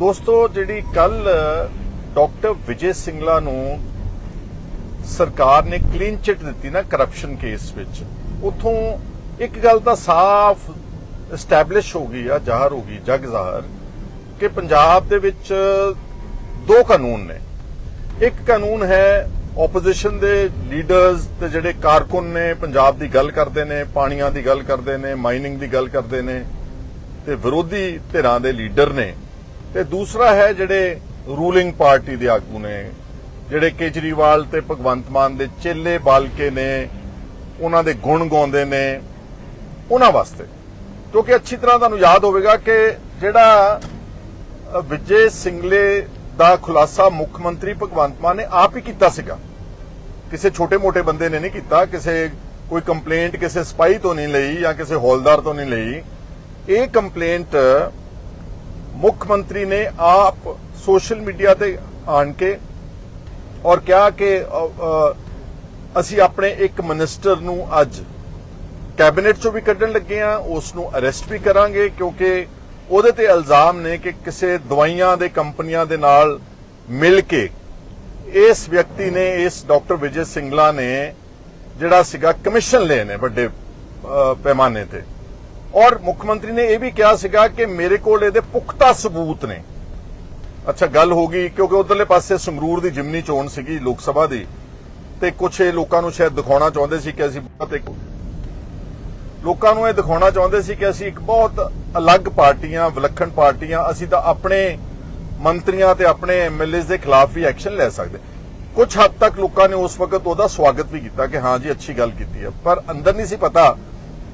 ਦੋਸਤੋ, ਜਿਹੜੀ ਕੱਲ ਡਾਕਟਰ ਵਿਜੇ ਸਿੰਗਲਾ ਨੂੰ ਸਰਕਾਰ ਨੇ ਕਲੀਨ ਚਿਟ ਦਿੱਤੀ ਨਾ ਕਰਪਸ਼ਨ ਕੇਸ ਵਿੱਚ, ਉਥੋਂ ਇੱਕ ਗੱਲ ਤਾਂ ਸਾਫ਼ ਐਸਟੈਬਲਿਸ਼ ਹੋ ਗਈ ਆ, ਜ਼ਾਹਰ ਹੋ ਗਈ, ਜਗ ਜ਼ਾਹਰ, ਕਿ ਪੰਜਾਬ ਦੇ ਵਿੱਚ ਦੋ ਕਾਨੂੰਨ ਨੇ। ਇੱਕ ਕਾਨੂੰਨ ਹੈ ਆਪੋਜੀਸ਼ਨ ਦੇ ਲੀਡਰਸ ਤੇ ਜਿਹੜੇ ਕਾਰਕੁਨ ਨੇ, ਪੰਜਾਬ ਦੀ ਗੱਲ ਕਰਦੇ ਨੇ, ਪਾਣੀਆਂ ਦੀ ਗੱਲ ਕਰਦੇ ਨੇ ਮਾਈਨਿੰਗ ਦੀ ਗੱਲ ਕਰਦੇ ਨੇ, ਤੇ ਵਿਰੋਧੀ ਧਿਰਾਂ ਦੇ ਲੀਡਰ ਨੇ। ਤੇ ਦੂਸਰਾ ਹੈ ਜਿਹੜੇ ਰੂਲਿੰਗ ਪਾਰਟੀ ਦੇ ਆਗੂ ਨੇ, ਜਿਹੜੇ ਕੇਜਰੀਵਾਲ ਤੇ ਭਗਵੰਤ ਮਾਨ ਦੇ ਚੇਲੇ ਬਾਲਕੇ ਨੇ, ਉਹਨਾਂ ਦੇ ਗੁਣ ਗਾਉਂਦੇ ਨੇ, ਉਹਨਾਂ ਵਾਸਤੇ। ਕਿਉਂਕਿ ਅੱਛੀ ਤਰ੍ਹਾਂ ਤੁਹਾਨੂੰ ਯਾਦ ਹੋਵੇਗਾ ਕਿ ਜਿਹੜਾ ਵਿਜੇ ਸਿੰਗਲੇ ਦਾ ਖੁਲਾਸਾ ਮੁੱਖ ਮੰਤਰੀ ਭਗਵੰਤ ਮਾਨ ਨੇ ਆਪ ਹੀ ਕੀਤਾ ਸੀਗਾ। ਕਿਸੇ ਛੋਟੇ-ਮੋਟੇ ਬੰਦੇ ਨੇ ਨਹੀਂ ਕੀਤਾ, ਕਿਸੇ ਕੋਈ ਕੰਪਲੇਂਟ ਕਿਸੇ ਸਪਾਈ ਤੋਂ ਨਹੀਂ ਲਈ ਜਾਂ ਕਿਸੇ ਹੌਲਦਾਰ ਤੋਂ ਨਹੀਂ ਲਈ। ਇਹ ਕੰਪਲੇਂਟ ਮੁੱਖ ਮੰਤਰੀ ਨੇ ਆਪ ਸੋਸ਼ਲ ਮੀਡੀਆ ਤੇ ਆਣ ਕੇ ਔਰ ਕਿਹਾ ਕਿ ਅਸੀਂ ਆਪਣੇ ਇੱਕ ਮਿਨਿਸਟਰ ਨੂੰ ਅੱਜ ਕੈਬਨਿਟ ਚੋਂ ਵੀ ਕੱਢਣ ਲੱਗੇ ਆ ਉਸ ਨੂੰ ਅਰੈਸਟ ਵੀ ਕਰਾਂਗੇ ਕਿਉਂਕਿ ਉਹਦੇ ਤੇ ਇਲਜ਼ਾਮ ਨੇ ਕਿ ਕਿਸੇ ਦਵਾਈਆਂ ਦੇ ਕੰਪਨੀਆਂ ਦੇ ਨਾਲ ਮਿਲ ਕੇ ਇਸ ਵਿਅਕਤੀ ਨੇ, ਇਸ ਡਾਕਟਰ ਵਿਜੇ ਸਿੰਗਲਾ ਨੇ ਜਿਹੜਾ ਸੀਗਾ ਕਮਿਸ਼ਨ ਲਏ ਨੇ ਵੱਡੇ ਪੈਮਾਨੇ ਤੇ। ਔਰ ਮੁੱਖ ਮੰਤਰੀ ਨੇ ਇਹ ਵੀ ਕਿਹਾ ਸੀਗਾ ਕਿ ਮੇਰੇ ਕੋਲ ਇਹਦੇ ਪੁਖਤਾ ਸਬੂਤ ਨੇ। ਅੱਛਾ, ਗੱਲ ਹੋ ਗਈ ਕਿਉਂਕਿ ਉਧਰਲੇ ਪਾਸੇ ਸੰਗਰੂਰ ਦੀ ਜਿਮਨੀ ਚੋਣ ਸੀਗੀ ਲੋਕ ਸਭਾ ਦੀ ਤੇ ਕੁਝ ਇਹ ਲੋਕਾਂ ਨੂੰ ਸ਼ਾਇਦ ਦਿਖਾਉਣਾ ਚਾਹੁੰਦੇ ਸੀ ਕਿ ਅਸੀਂ ਬਹੁਤ ਇੱਕ ਲੋਕਾਂ ਨੂੰ ਇਹ ਦਿਖਾਉਣਾ ਚਾਹੁੰਦੇ ਸੀ ਕਿ ਅਸੀਂ ਇੱਕ ਬਹੁਤ ਅਲੱਗ ਪਾਰਟੀਆਂ, ਵਿਲੱਖਣ ਪਾਰਟੀਆਂ, ਅਸੀਂ ਤਾਂ ਆਪਣੇ ਮੰਤਰੀਆਂ ਤੇ ਆਪਣੇ ਐਮਐਲਏਸ ਦੇ ਖਿਲਾਫ ਵੀ ਐਕਸ਼ਨ ਲੈ ਸਕਦੇ। ਕੁਝ ਹੱਦ ਤੱਕ ਲੋਕਾਂ ਨੇ ਉਸ ਵਕਤ ਉਹਦਾ ਸਵਾਗਤ ਵੀ ਕੀਤਾ ਕਿ ਹਾਂ ਜੀ, ਅੱਛੀ ਗੱਲ ਕੀਤੀ ਹੈ। ਪਰ ਅੰਦਰ ਨਹੀਂ ਸੀ ਪਤਾ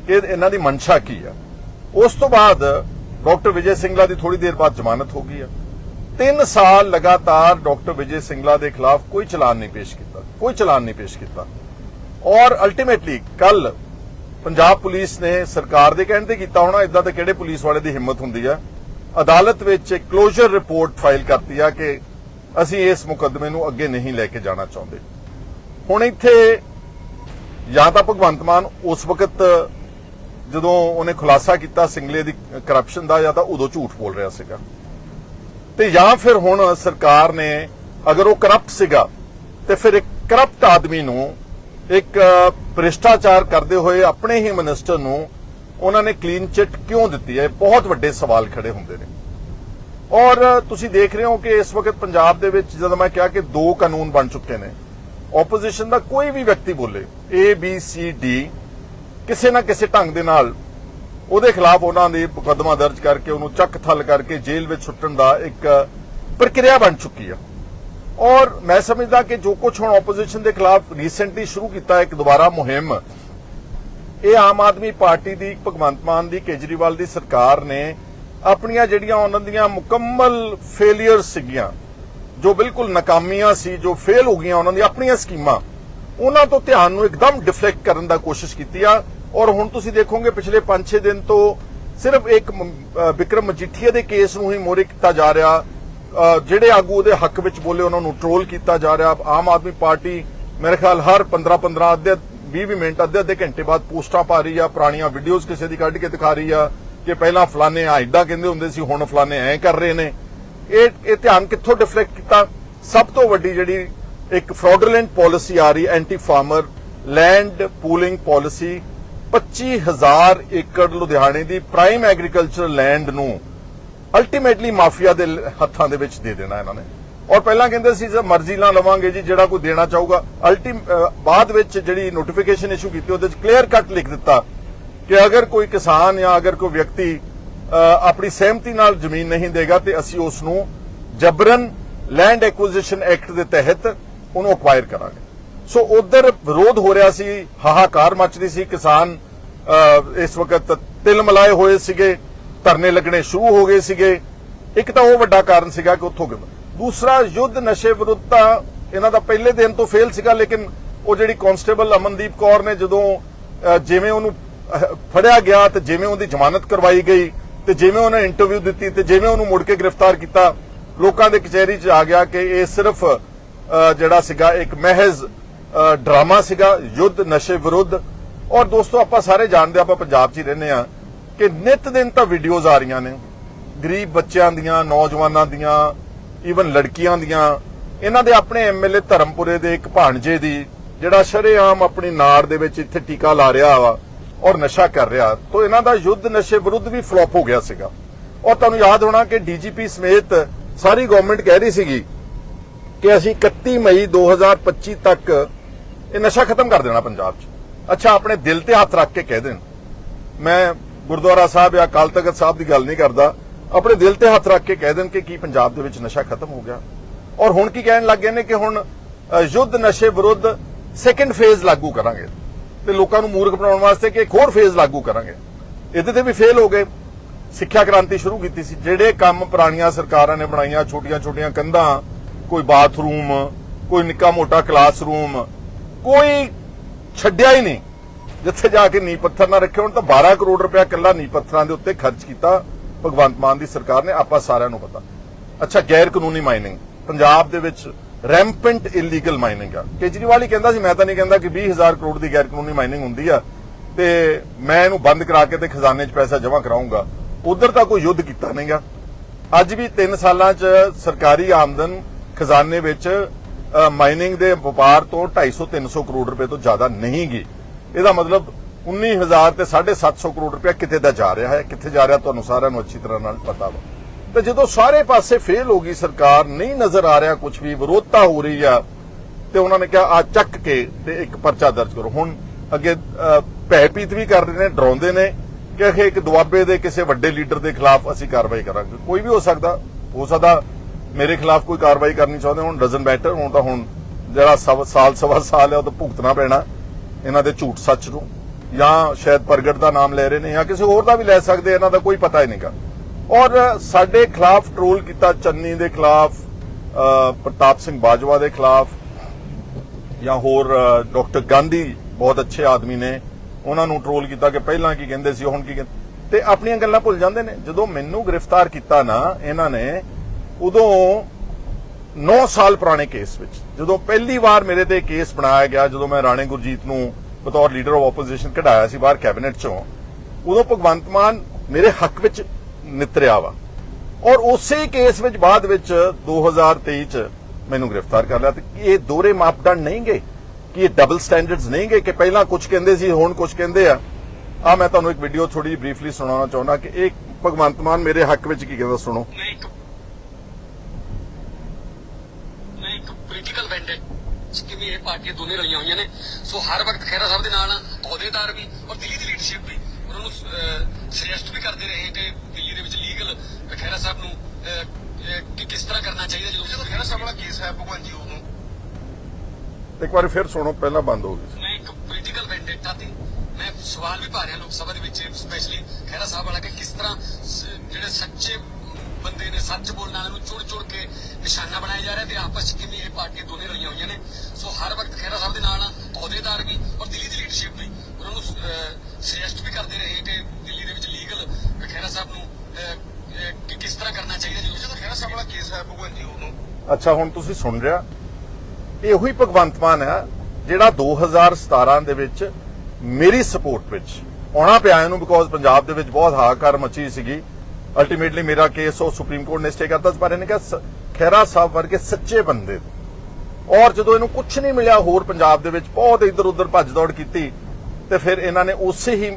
ਕਿ ਇਹਨਾਂ ਦੀ ਮਨਸ਼ਾ ਕੀ ਆ? ਉਸ ਤੋਂ ਬਾਅਦ ਡਾਕਟਰ ਵਿਜੇ ਸਿੰਗਲਾ ਦੀ ਥੋੜੀ ਦੇਰ ਬਾਅਦ ਜ਼ਮਾਨਤ ਹੋ ਗਈ ਆ। 3 ਸਾਲ ਲਗਾਤਾਰ ਡਾਕਟਰ ਵਿਜੇ ਸਿੰਗਲਾ ਦੇ ਖਿਲਾਫ ਕੋਈ ਚਲਾਨ ਨਹੀਂ ਪੇਸ਼ ਕੀਤਾ, ਕੋਈ ਚਲਾਨ ਨਹੀਂ ਪੇਸ਼ ਕੀਤਾ। ਔਰ ਅਲਟੀਮੇਟਲੀ ਕੱਲ ਪੰਜਾਬ ਪੁਲਿਸ ਨੇ ਸਰਕਾਰ ਦੇ ਕਹਿਣ ਤੇ ਕੀਤਾ ਹੋਣਾ ਇਦਾਂ ਤਾਂ ਕਿਹੜੇ ਪੁਲਿਸ ਵਾਲੇ ਦੀ ਹਿੰਮਤ ਹੁੰਦੀ ਆ? ਅਦਾਲਤ ਵਿੱਚ ਕਲੋਜ਼ਰ ਰਿਪੋਰਟ ਫਾਈਲ ਕਰਤੀ ਆ ਕਿ ਅਸੀਂ ਇਸ ਮੁਕੱਦਮੇ ਨੂੰ ਅੱਗੇ ਨਹੀਂ ਲੈ ਕੇ ਜਾਣਾ ਚਾਹੁੰਦੇ। ਹੁਣ ਇੱਥੇ ਜਾਂ ਤਾਂ ਭਗਵੰਤ ਮਾਨ ਉਸ ਵਕਤ ਜਦੋਂ ਉਹਨੇ ਖੁਲਾਸਾ ਕੀਤਾ ਸਿੰਗਲੇ ਦੀ ਕਰਪਸ਼ਨ ਦਾ ਜਾਂ ਤਾਂ ਉਦੋਂ ਝੂਠ ਬੋਲ ਰਿਹਾ ਸੀਗਾ। ਤੇ ਜਾਂ ਫਿਰ ਹੁਣ ਸਰਕਾਰ ਨੇ ਅਗਰ ਉਹ ਕਰਪਟ ਸੀਗਾ, ਤੇ ਫਿਰ ਇੱਕ ਕਰਪਟ ਆਦਮੀ ਨੂੰ ਇੱਕ ਭ੍ਰਿਸ਼ਟਾਚਾਰ ਕਰਦੇ ਹੋਏ ਆਪਣੇ ਹੀ ਮਿਨਿਸਟਰ ਨੂੰ ਉਹਨਾਂ ਨੇ ਕਲੀਨ ਚਿੱਟ ਕਿਉਂ ਦਿੱਤੀ ਹੈ? ਬਹੁਤ ਵੱਡੇ ਸਵਾਲ ਖੜੇ ਹੁੰਦੇ ਨੇ। ਔਰ ਤੁਸੀਂ ਦੇਖ ਰਹੇ ਹੋ ਕਿ ਇਸ ਵਕਤ ਪੰਜਾਬ ਦੇ ਵਿੱਚ ਜਦੋਂ ਮੈਂ ਕਿਹਾ ਕਿ ਦੋ ਕਾਨੂੰਨ ਬਣ ਚੁੱਕੇ ਨੇ ਆਪੋਜੀਸ਼ਨ ਦਾ ਕੋਈ ਵੀ ਵਿਅਕਤੀ ਬੋਲੇ, A, B, C, D ਕਿਸੇ ਨਾ ਕਿਸੇ ਢੰਗ ਦੇ ਨਾਲ ਉਹਦੇ ਖਿਲਾਫ ਉਹਨਾਂ ਦੇ ਮੁਕੱਦਮਾ ਦਰਜ ਕਰਕੇ ਉਹਨੂੰ ਚੱਕ ਥੱਲ ਕਰਕੇ ਜੇਲ੍ਹ ਵਿੱਚ ਸੁੱਟਣ ਦਾ ਇੱਕ ਪ੍ਰਕਿਰਿਆ ਬਣ ਚੁੱਕੀ ਆ। ਔਰ ਮੈਂ ਸਮਝਦਾ ਕਿ ਜੋ ਕੁਝ ਹੁਣ ਆਪੋਜੀਸ਼ਨ ਦੇ ਖਿਲਾਫ ਰੀਸੈਂਟਲੀ ਸ਼ੁਰੂ ਕੀਤਾ ਇੱਕ ਦੁਬਾਰਾ ਮੁਹਿੰਮ, ਇਹ ਆਮ ਆਦਮੀ ਪਾਰਟੀ ਦੀ, ਭਗਵੰਤ ਮਾਨ ਦੀ, ਕੇਜਰੀਵਾਲ ਦੀ ਸਰਕਾਰ ਨੇ ਆਪਣੀਆਂ ਜਿਹੜੀਆਂ ਉਹਨਾਂ ਦੀਆਂ ਮੁਕੰਮਲ ਫੇਲਿਅਰ ਸੀਗੀਆਂ, ਜੋ ਬਿਲਕੁਲ ਨਾਕਾਮੀਆਂ ਸੀ, ਜੋ ਫੇਲ ਹੋ ਗਈਆਂ ਉਹਨਾਂ ਦੀਆਂ ਆਪਣੀਆਂ ਸਕੀਮਾਂ, ਉਹਨਾਂ ਤੋਂ ਧਿਆਨ ਨੂੰ ਇੱਕਦਮ ਡਿਫਲੈਕਟ ਕਰਨ ਦਾ ਕੋਸ਼ਿਸ਼ ਕੀਤੀ ਆ। ਔਰ ਹੁਣ ਤੁਸੀਂ ਦੇਖੋਗੇ ਪਿਛਲੇ 5-6 ਦਿਨ ਤੋਂ ਸਿਰਫ ਇੱਕ ਮ- ਵਿਕਰਮ ਮਜੀਠੀਆ ਦੇ ਕੇਸ ਨੂੰ ਹੀ ਮੋਰੇ ਕੀਤਾ ਜਾ ਰਿਹਾ। ਜਿਹੜੇ ਆਗੂ ਉਹਦੇ ਹੱਕ ਵਿੱਚ ਬੋਲੇ ਉਹਨਾਂ ਨੂੰ ਟ੍ਰੋਲ ਕੀਤਾ ਜਾ ਰਿਹਾ। ਆਮ ਆਦਮੀ ਪਾਰਟੀ ਮੇਰੇ ਖਿਆਲ ਹਰ 15-15 ਅੱਧੇ 20 ਮਿੰਟ, ਅੱਧੇ ਅੱਧੇ ਘੰਟੇ ਬਾਅਦ ਪੋਸਟਾਂ ਪਾ ਰਹੀ ਆ, ਪੁਰਾਣੀਆਂ ਵੀਡੀਓਜ਼ ਕਿਸੇ ਦੀ ਕੱਢ ਕੇ ਦਿਖਾ ਰਹੀ ਆ ਕਿ ਪਹਿਲਾਂ ਫਲਾਣੇ ਆ, ਏਦਾਂ ਕਹਿੰਦੇ ਹੁੰਦੇ ਸੀ, ਹੁਣ ਫਲਾਣੇ ਐਂ ਕਰ ਰਹੇ ਨੇ। ਇਹ ਇਹ ਧਿਆਨ ਕਿੱਥੋਂ ਡਿਫਲੈਕਟ ਕੀਤਾ? ਸਭ ਤੋਂ ਵੱਡੀ ਜਿਹੜੀ ਇੱਕ ਫਰਾਡੂਲੈਂਟ ਪਾਲਿਸੀ ਆ ਰਹੀ anti farmer land pooling policy 25000 ਏਕੜ ਲੁਧਿਆਣੇ ਦੀ ਪ੍ਰਾਈਮ ਐਗਰੀਕਲਚਰ ਲੈਂਡ ਨੂੰ ਅਲਟੀਮੇਟਲੀ ਮਾਫੀਆ ਦੇ ਹੱਥਾਂ ਦੇ ਵਿੱਚ ਦੇ ਦੇਣਾ ਇਹਨਾਂ ਨੇ। ਔਰ ਪਹਿਲਾਂ ਕਹਿੰਦੇ ਸੀ ਜੇ ਮਰਜ਼ੀ ਨਾਲ ਲਵਾਂਗੇ ਜੀ, ਜਿਹੜਾ ਕੋਈ ਦੇਣਾ ਚਾਹੂਗਾ। ਅਲਟੀ ਬਾਅਦ ਵਿੱਚ ਜਿਹੜੀ ਨੋਟੀਫਿਕੇਸ਼ਨ ਇਸ਼ੂ ਕੀਤੀ, ਉਹਦੇ ਵਿੱਚ ਕਲੀਅਰ ਕੱਟ ਲਿਖ ਦਿੱਤਾ ਕਿ ਅਗਰ ਕੋਈ ਕਿਸਾਨ ਜਾਂ ਅਗਰ ਕੋਈ ਵਿਅਕਤੀ ਆਪਣੀ ਸਹਿਮਤੀ ਨਾਲ ਜ਼ਮੀਨ ਨਹੀਂ ਦੇਗਾ, ਤੇ ਅਸੀਂ ਉਸ ਨੂੰ ਜਬਰਨ ਲੈਂਡ ਐਕੁਜੀਸ਼ਨ ਐਕਟ ਦੇ ਤਹਿਤ ਉਹਨੂੰ ਅਕਵਾਇਰ ਕਰਾਂਗੇ। ਸੋ ਉਧਰ ਵਿਰੋਧ ਹੋ ਰਿਹਾ ਸੀ, ਹਾਹਾਕਾਰ ਮਚ ਰਹੀ ਸੀ, ਕਿਸਾਨ ਇਸ ਵਕਤ ਤਿਲ ਮਲਾਏ ਹੋਏ ਸੀਗੇ, ਧਰਨੇ ਲੱਗਣੇ ਸ਼ੁਰੂ ਹੋ ਗਏ ਸੀਗੇ। ਇੱਕ ਤਾਂ ਉਹ ਵੱਡਾ ਕਾਰਨ ਸੀਗਾ ਕਿ ਉੱਥੋਂ ਗਏ ਦੂਸਰਾ, ਯੁੱਧ ਨਸ਼ੇ ਵਿਰੁੱਧ ਤਾਂ ਇਹਨਾਂ ਦਾ ਪਹਿਲੇ ਦਿਨ ਤੋਂ ਫੇਲ ਸੀਗਾ, ਲੇਕਿਨ ਉਹ ਜਿਹੜੀ ਕਾਂਸਟੇਬਲ ਅਮਨਦੀਪ ਕੌਰ ਨੇ ਜਦੋਂ ਜਿਵੇਂ ਉਹਨੂੰ ਫੜਿਆ ਗਿਆ ਤੇ ਜਿਵੇਂ ਉਹਦੀ ਜ਼ਮਾਨਤ ਕਰਵਾਈ ਗਈ ਤੇ ਜਿਵੇਂ ਉਹਨੇ ਇੰਟਰਵਿਊ ਦਿੱਤੀ ਤੇ ਜਿਵੇਂ ਉਹਨੂੰ ਮੁੜ ਕੇ ਗ੍ਰਿਫਤਾਰ ਕੀਤਾ, ਲੋਕਾਂ ਦੇ ਕਚਹਿਰੀ 'ਚ ਆ ਗਿਆ ਕਿ ਇਹ ਸਿਰਫ ਜਿਹੜਾ ਸੀਗਾ ਇੱਕ ਮਹਿਜ਼ ਡਰਾਮਾ ਸੀਗਾ, ਯੁੱਧ ਨਸ਼ੇ ਵਿਰੁੱਧ। ਔਰ ਦੋਸਤੋ ਆਪਾਂ ਸਾਰੇ ਜਾਣਦੇ ਹਾਂ, ਆਪਾਂ ਪੰਜਾਬ 'ਚ ਹੀ ਰਹਿੰਦੇ ਆ ਕਿ ਨਿਤ ਦਿਨ ਤਾਂ ਵੀਡੀਓਜ਼ ਆ ਰਹੀਆਂ ਨੇ। ਗਰੀਬ ਬੱਚਿਆਂ ਦੀਆਂ ਨੌਜਵਾਨਾਂ ਦੀਆਂ ਈਵਨ ਲੜਕੀਆਂ ਦੀਆਂ। ਇਹਨਾਂ ਦੇ ਆਪਣੇ ਐਮਐਲਏ ਧਰਮਪੁਰੇ ਦੇ ਇੱਕ ਭਾਣਜੇ ਦੀ ਜਿਹੜਾ ਸ਼ਰੇਆਮ ਆਪਣੀ ਨਾੜ ਦੇ ਵਿੱਚ ਇੱਥੇ ਟੀਕਾ ਲਾ ਰਿਹਾ ਵਾ ਔਰ ਨਸ਼ਾ ਕਰ ਰਿਹਾ। ਤੋਂ ਇਹਨਾਂ ਦਾ ਯੁੱਧ ਨਸ਼ੇ ਵਿਰੁੱਧ ਵੀ ਫਲॉप ਹੋ ਗਿਆ ਸੀਗਾ। ਔਰ ਤੁਹਾਨੂੰ ਯਾਦ ਹੋਣਾ ਕਿ ਡੀਜੀਪੀ ਸਮੇਤ ਸਾਰੀ ਗਵਰਨਮੈਂਟ ਕਹਿ ਰਹੀ ਸੀਗੀ ਕਿ ਅਸੀਂ 31 ਮਈ 2025 ਤੱਕ ਇਹ ਨਸ਼ਾ ਖਤਮ ਕਰ ਦੇਣਾ ਪੰਜਾਬ 'ਚ। ਅੱਛਾ, ਆਪਣੇ ਦਿਲ ਤੇ ਹੱਥ ਰੱਖ ਕੇ ਕਹਿ ਦੇਣ। ਮੈਂ ਗੁਰਦੁਆਰਾ ਸਾਹਿਬ ਜਾਂ ਅਕਾਲ ਤਖਤ ਸਾਹਿਬ ਦੀ ਗੱਲ ਨਹੀਂ ਕਰਦਾ। ਆਪਣੇ ਦਿਲ ਤੇ ਹੱਥ ਰੱਖ ਕੇ ਕਹਿ ਦੇਣ ਕਿ ਕੀ ਪੰਜਾਬ ਦੇ ਵਿੱਚ ਨਸ਼ਾ ਖਤਮ ਹੋ ਗਿਆ। ਔਰ ਹੁਣ ਕੀ ਕਹਿਣ ਲੱਗ ਗਏ ਨੇ ਕਿ ਹੁਣ ਯੁੱਧ ਨਸ਼ੇ ਵਿਰੁੱਧ ਸੈਕੰਡ ਫੇਜ਼ ਲਾਗੂ ਕਰਾਂਗੇ। ਤੇ ਲੋਕਾਂ ਨੂੰ ਮੂਰਖ ਬਣਾਉਣ ਵਾਸਤੇ ਕਿ ਇੱਕ ਹੋਰ ਫੇਜ਼ ਲਾਗੂ ਕਰਾਂਗੇ। ਇਹਦੇ ਤੇ ਵੀ ਫੇਲ ਹੋ ਗਏ। ਸਿੱਖਿਆ ਕ੍ਰਾਂਤੀ ਸ਼ੁਰੂ ਕੀਤੀ ਸੀ। ਜਿਹੜੇ ਕੰਮ ਪੁਰਾਣੀਆਂ ਸਰਕਾਰਾਂ ਨੇ ਬਣਾਈਆਂ, ਛੋਟੀਆਂ-ਛੋਟੀਆਂ ਕੰਧਾਂ, ਕੋਈ ਬਾਥਰੂਮ, ਕੋਈ ਨਿੱਕਾ ਮੋਟਾ ਕਲਾਸਰੂਮ ਕੋਈ ਛੱਡਿਆ ਹੀ ਨਹੀਂ। ਜਿੱਥੇ ਜਾ ਕੇ ਨੀਂਹ ਪੱਥਰ ਨਾ ਰੱਖੇ ਹੁਣ ਤਾਂ 12 ਕਰੋੜ ਰੁਪਇਆ ਇਕੱਲਾ ਨੀਂਹ ਪੱਥਰਾਂ ਦੇ ਉੱਤੇ ਖਰਚ ਕੀਤਾ ਭਗਵੰਤ ਮਾਨ ਦੀ ਸਰਕਾਰ ਨੇ, ਆਪਾਂ ਸਾਰਿਆਂ ਨੂੰ ਪਤਾ। ਅੱਛਾ, ਗੈਰ ਕਾਨੂੰਨੀ ਮਾਈਨਿੰਗ ਪੰਜਾਬ ਦੇ ਵਿੱਚ ਰੈਂਪੈਂਟ ਇਲੀਗਲ ਮਾਈਨਿੰਗ ਆ। ਕੇਜਰੀਵਾਲ ਹੀ ਕਹਿੰਦਾ ਸੀ, ਮੈਂ ਤਾਂ ਨਹੀਂ ਕਹਿੰਦਾ ਕਿ 20000 ਕਰੋੜ ਦੀ ਗੈਰ ਕਾਨੂੰਨੀ ਮਾਈਨਿੰਗ ਹੁੰਦੀ ਆ। ਤੇ ਮੈਂ ਇਹਨੂੰ ਬੰਦ ਕਰਾ ਕੇ ਤੇ ਖਜ਼ਾਨੇ 'ਚ ਪੈਸਾ ਜਮ੍ਹਾਂ ਕਰਾਉਂਗਾ ਉਧਰ ਤਾਂ ਕੋਈ ਯੁੱਧ ਕੀਤਾ ਨਹੀਂਗਾ ਅੱਜ ਵੀ 3 ਸਾਲਾਂ 'ਚ ਸਰਕਾਰੀ ਆਮਦਨ ਖਜ਼ਾਨੇ ਵਿੱਚ ਮਾਈਨਿੰਗ ਦੇ ਵਪਾਰ ਤੋਂ 250 300 ਕਰੋੜ ਰੁਪਏ ਤੋਂ ਜ਼ਿਆਦਾ ਨਹੀਂ ਗਈ ਇਹਦਾ ਮਤਲਬ 19000 ਤੇ 750 ਕਰੋੜ ਰੁਪਏ ਕਿਤੇ ਦਾ ਜਾ ਰਿਹਾ ਹੈ ਕਿੱਥੇ ਜਾ ਰਿਹਾ ਤੁਹਾਨੂੰ ਸਾਰਿਆਂ ਨੂੰ ਅੱਛੀ ਤਰ੍ਹਾਂ ਨਾਲ ਪਤਾ ਵਾ। ਤੇ ਜਦੋਂ ਸਾਰੇ ਪਾਸੇ ਫੇਲ ਹੋ ਗਈ ਸਰਕਾਰ ਨਹੀਂ ਨਜ਼ਰ ਆ ਰਿਹਾ ਕੁਝ ਵੀ ਵਿਰੋਧਤਾ ਹੋ ਰਹੀ ਆ ਤੇ ਉਹਨਾਂ ਨੇ ਕਿਹਾ ਆ ਚੱਕ ਕੇ ਤੇ ਇੱਕ ਪਰਚਾ ਦਰਜ ਕਰੋ। ਹੁਣ ਅੱਗੇ ਅ, ਭੈਭੀਤ ਵੀ ਕਰ ਰਹੇ ਨੇ ਡਰਾਉਂਦੇ ਨੇ ਕਿ ਇੱਕ ਦੁਆਬੇ ਦੇ ਕਿਸੇ ਵੱਡੇ ਲੀਡਰ ਦੇ ਖਿਲਾਫ ਅਸੀਂ ਕਾਰਵਾਈ ਕਰਾਂਗੇ। ਕੋਈ ਵੀ ਹੋ ਸਕਦਾ ਹੋ ਸਕਦਾ ਮੇਰੇ ਖਿਲਾਫ ਕੋਈ ਕਾਰਵਾਈ ਕਰਨੀ ਚਾਹੁੰਦੇ ਹੁਣ ਡਜ਼ਨ ਬੈਟਰ ਹੁਣ ਤਾਂ ਹੁਣ ਜਿਹੜਾ ਸਵ ਸਾਲ ਸਵਾ ਸਾਲ ਹੈ, ਉਹ ਤਾਂ ਭੁਗਤਣਾ ਪੈਣਾ। ਇਹਨਾਂ ਦੇ ਝੂਠ ਸੱਚ ਨੂੰ। ਜਾਂ ਸ਼ਾਇਦ ਪ੍ਰਗਟ ਦਾ ਨਾਮ ਲੈ ਰਹੇ ਨੇ, ਜਾਂ ਕਿਸੇ ਹੋਰ ਦਾ ਵੀ ਲੈ ਸਕਦੇ ਇਹਨਾਂ ਦਾ ਕੋਈ ਪਤਾ ਹੀ ਨਹੀਂਗਾ। ਔਰ ਸਾਡੇ ਖਿਲਾਫ ਟ੍ਰੋਲ ਕੀਤਾ ਚੰਨੀ ਦੇ ਖਿਲਾਫ ਪ੍ਰਤਾਪ ਸਿੰਘ ਬਾਜਵਾ ਦੇ ਖਿਲਾਫ, ਜਾਂ ਹੋਰ ਡਾਕਟਰ ਗਾਂਧੀ ਬਹੁਤ ਅੱਛੇ ਆਦਮੀ ਨੇ, ਉਹਨਾਂ ਨੂੰ ਟ੍ਰੋਲ ਕੀਤਾ ਕਿ ਪਹਿਲਾਂ ਕੀ ਕਹਿੰਦੇ ਸੀ, ਹੁਣ ਕੀ ਕਹਿੰਦੇ। ਤੇ ਆਪਣੀਆਂ ਗੱਲਾਂ ਭੁੱਲ ਜਾਂਦੇ ਨੇ। ਜਦੋਂ ਮੈਨੂੰ ਗ੍ਰਿਫਤਾਰ ਕੀਤਾ ਨਾ, ਇਹਨਾਂ ਨੇ ਉਦੋਂ 9 ਸਾਲ ਪੁਰਾਣੇ ਕੇਸ ਵਿੱਚ, ਜਦੋਂ ਪਹਿਲੀ ਵਾਰ ਮੇਰੇ ਤੇ ਕੇਸ ਬਣਾਇਆ ਗਿਆ, ਜਦੋਂ ਮੈਂ ਰਾਣੇ ਗੁਰਜੀਤ ਨੂੰ ਬਤੌਰ ਲੀਡਰ ਆਫ ਆਪੋਜੀਸ਼ਨ ਕਢਾਇਆ ਸੀ ਬਾਹਰ ਕੈਬਨਿਟ ਚੋਂ, ਉਦੋਂ ਭਗਵੰਤ ਮਾਨ ਮੇਰੇ ਹੱਕ ਵਿੱਚ ਨਿਤਰਿਆ ਵਾ। ਔਰ ਉਸੇ ਕੇਸ ਵਿੱਚ ਬਾਅਦ ਵਿੱਚ 2023 ਚ ਮੈਨੂੰ ਗ੍ਰਿਫਤਾਰ ਕਰ ਲਿਆ ਤੇ ਇਹ ਦੋਹਰੇ ਮਾਪਦੰਡ ਨਹੀਂ ਗਏ? ਕਿ ਇਹ ਡਬਲ ਸਟੈਂਡਰਡਸ ਨਹੀਂ ਗਏ ਕਿ ਪਹਿਲਾਂ ਕੁਝ ਕਹਿੰਦੇ ਸੀ, ਹੁਣ ਕੁਝ ਕਹਿੰਦੇ ਆ? ਆ ਮੈਂ ਤੁਹਾਨੂੰ ਇੱਕ ਵੀਡੀਓ ਥੋੜੀ ਜਿਹੀ ਬਰੀਫਲੀ ਸੁਣਾਉਣਾ ਚਾਹੁੰਦਾ ਕਿ ਇਹ ਭਗਵੰਤ ਮਾਨ ਮੇਰੇ ਹੱਕ ਵਿੱਚ ਕੀ ਕਹਿੰਦਾ, ਸੁਣੋ ਮੈਂ ਇੱਕ ਮੈਂ ਇੱਕ ਪੋਲੀਟੀਕਲ ਵੈਂਡੇਟ ਕਿਵੇਂ ਇਹ ਪਾਰਟੀਆਂ ਦੋਨੇ ਰਲੀਆਂ ਹੋਈਆਂ ਨੇ। ਸੋ ਹਰ ਵਕਤ ਖਹਿਰਾ ਸਾਹਿਬ ਦੇ ਨਾਲ ਅਹੁਦੇਦਾਰ ਵੀ ਔਰ ਦਿੱਲੀ ਦੀ ਲੀਡਰਸ਼ਿਪ ਵੀ। ਉਹਨਾਂ ਨੂੰ ਸੁਜੈਸਟ ਵੀ ਕਰਦੇ ਰਹੇ ਕਿ ਦਿੱਲੀ ਦੇ ਵਿੱਚ ਲੀਗਲ ਖਹਿਰਾ ਸਾਹਿਬ ਨੂੰ ਕਿ ਕਿਸ ਤਰ੍ਹਾਂ ਕਰਨਾ ਚਾਹੀਦਾ ਜਦੋਂ ਖਹਿਰਾ ਸਾਹਿਬ ਵਾਲਾ ਕੇਸ ਹੈ ਭਗਵਾਨ ਜੀ ਉਹਨੂੰ ਇੱਕ ਵਾਰੀ ਫਿਰ ਸੁਣੋ ਪਹਿਲਾਂ ਬੰਦ ਹੋ ਗਈ ਸੀ। ਮੈਂ ਇੱਕ ਪੋਲੀਟੀਕਲ ਵੈਂਡੇਟਾ ਤੇ ਮੈਂ ਸਵਾਲ ਵੀ ਪਾ ਰਿਹਾ ਲੋਕ ਸਭਾ ਦੇ ਵਿੱਚ ਸਪੈਸ਼ਲੀ ਖਹਿਰਾ ਸਾਹਿਬ ਵਾਲਾ ਕਿ ਕਿਸ ਤਰ੍ਹਾਂ ਜਿਹੜੇ ਸੱਚੇ ਬੰਦੇ ਨੇ ਸੱਚ ਬੋਲਣ ਵਾਲਿਆਂ ਨੂੰ ਚੁੜ ਚੁੜ ਕੇ ਨਿਸ਼ਾਨਾ ਬਣਾਇਆ ਜਾ ਰਿਹਾ ਤੇ ਆਪਸ ਚ ਕਿਵੇਂ ਇਹ ਪਾਰਟੀਆਂ ਦੋਨੇ ਰਲੀਆਂ ਹੋਈਆਂ ਨੇ। ਸੋ ਹਰ ਵਕਤ ਖਹਿਰਾ ਸਾਹਿਬ ਦੇ ਨਾਲ ਅਹੁਦੇਦਾਰ ਵੀ ਔਰ ਦਿੱਲੀ ਦੀ ਲੀਡਰਸ਼ਿਪ ਵੀ। ਉਹਨਾਂ ਨੂੰ ਸੁਜੈਸਟ ਵੀ ਕਰਦੇ ਰਹੇ ਕਿ ਦਿੱਲੀ ਦੇ ਵਿੱਚ ਲੀਗਲ ਖਹਿਰਾ ਸਾਹਿਬ ਨੂੰ ਕਿਸ ਤਰ੍ਹਾਂ ਕਰਨਾ ਚਾਹੀਦਾ ਜਦੋਂ ਖਹਿਰਾ ਸਾਹਿਬ ਵਾਲਾ ਕੇਸ ਹੈ ਭਗਵਾਨ ਜੀ ਉਹਨੂੰ ਅੱਛਾ, ਹੁਣ ਤੁਸੀਂ ਸੁਣ ਰਿਹਾ। ਇਹ ਉਹੀ ਭਗਵੰਤ ਮਾਨ ਹੈ ਜਿਹੜਾ 2017 ਦੇ ਵਿੱਚ ਮੇਰੀ ਸਪੋਰਟ ਵਿੱਚ ਆਉਣਾ ਪਿਆ। ਇਹਨੂੰ ਬਿਕੋਜ਼ ਪੰਜਾਬ ਦੇ ਵਿੱਚ ਬਹੁਤ ਹਾਹਾਕਾਰ ਮਚੀ ਸੀਗੀ। ਅਲਟੀਮੇਟਲੀ ਮੇਰਾ ਕੇਸ ਉਹ ਸੁਪਰੀਮ ਕੋਰਟ ਨੇ ਸਟੇ ਕਰਤਾ ਸੀ ਪਰ ਇਹਨੇ ਕਿਹਾ ਸ- ਸਾਹਿਬ ਵਰਗੇ ਸੱਚੇ ਬੰਦੇ ਔਰ ਜਦੋਂ ਇਹਨੂੰ ਕੁਝ ਨਹੀਂ ਮਿਲਿਆ ਹੋਰ ਪੰਜਾਬ ਦੇ ਵਿੱਚ ਬਹੁਤ ਇੱਧਰ ਉੱਧਰ ਭੱਜ ਦੌੜ ਕੀਤੀ ਤੇ ਫਿਰ ਇਹਨਾਂ ਨੇ ਉਸੇ ਹੀ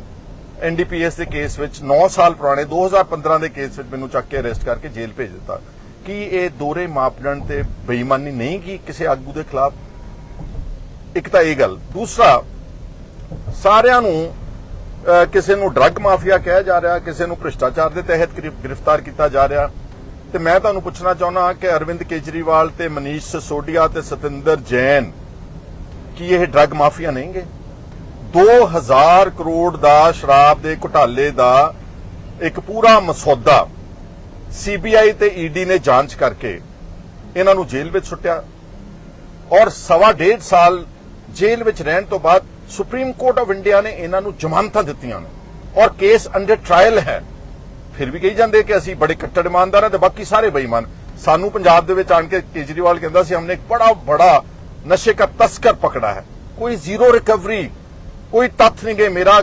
ਐਨਡੀਪੀਐਸ ਦੇ ਕੇਸ ਵਿੱਚ 9 ਸਾਲ ਪੁਰਾਣੇ 2015 ਦੇ ਕੇਸ ਵਿੱਚ ਮੈਨੂੰ ਚੱਕ ਕੇ ਅਰੈਸਟ ਕਰਕੇ ਜੇਲ੍ਹ ਭੇਜ ਦਿੱਤਾ ਕੀ ਇਹ ਦੋਰੇ ਮਾਪਦੰਡ ਤੇ ਬੇਈਮਾਨੀ ਨਹੀਂ ਕੀ ਕਿਸੇ ਆਗੂ ਦੇ ਖਿਲਾਫ ਇੱਕ ਤਾਂ ਇਹ ਗੱਲ ਦੂਸਰਾ ਸਾਰਿਆਂ ਨੂੰ ਕਿਸੇ ਨੂੰ ਡਰੱਗ ਮਾਫੀਆ ਕਿਹਾ ਜਾ ਰਿਹਾ, ਕਿਸੇ ਨੂੰ ਭ੍ਰਿਸ਼ਟਾਚਾਰ ਦੇ ਤਹਿਤ ਗ੍ਰਿਫਤਾਰ ਕੀਤਾ ਜਾ ਰਿਹਾ। ਤੇ ਮੈਂ ਤੁਹਾਨੂੰ ਪੁੱਛਣਾ ਚਾਹੁੰਦਾ ਕਿ ਅਰਵਿੰਦ ਕੇਜਰੀਵਾਲ ਤੇ ਮਨੀਸ਼ ਸਿਸੋਡੀਆ ਤੇ ਸਤਿੰਦਰ ਜੈਨ ਕੀ ਇਹ ਡਰੱਗ ਮਾਫੀਆ ਨਹੀਂਗੇ 2000 ਕਰੋੜ ਦਾ ਸ਼ਰਾਬ ਦੇ ਘੁਟਾਲੇ ਦਾ ਇੱਕ ਪੂਰਾ ਮਸੌਦਾ ਸੀਬੀਆਈ ਤੇ ਈਡੀ ਨੇ ਜਾਂਚ ਕਰਕੇ ਇਹਨਾਂ ਨੂੰ ਜੇਲ੍ਹ ਵਿੱਚ ਸੁੱਟਿਆ। ਔਰ ਸਵਾ ਡੇਢ ਸਾਲ ਜੇਲ੍ਹ ਵਿੱਚ ਰਹਿਣ ਤੋਂ ਬਾਅਦ ਸੁਪਰੀਮ ਕੋਰਟ ਆਫ ਇੰਡੀਆ ਨੇ ਇਹਨਾਂ ਨੂੰ ਜ਼ਮਾਨਤਾਂ ਦਿੱਤੀਆਂ ਨੇ। ਔਰ ਕੇਸ ਅੰਡਰ ਟ੍ਰਾਇਲ ਹੈ। ਫਿਰ ਵੀ ਕਹੀ ਜਾਂਦੇ ਕਿ ਅਸੀਂ ਬੜੇ ਕੱਟੜ ਇਮਾਨਦਾਰ ਹਾਂ ਤੇ ਬਾਕੀ ਸਾਰੇ ਬੇਈਮਾਨ। ਸਾਨੂੰ ਪੰਜਾਬ ਦੇ ਵਿੱਚ ਆਣ ਕੇ ਕੇਜਰੀਵਾਲ ਕਹਿੰਦਾ ਸੀ, ਹਮਨੇ ਇੱਕ ਬੜਾ ਬੜਾ ਨਸ਼ੇ ਦਾ ਤਸਕਰ ਪਕੜਾ ਹੈ। ਕੋਈ ਜ਼ੀਰੋ ਰਿਕਵਰੀ, ਕੋਈ ਤੱਥ ਨਹੀਂ ਗਏ। ਮੇਰਾ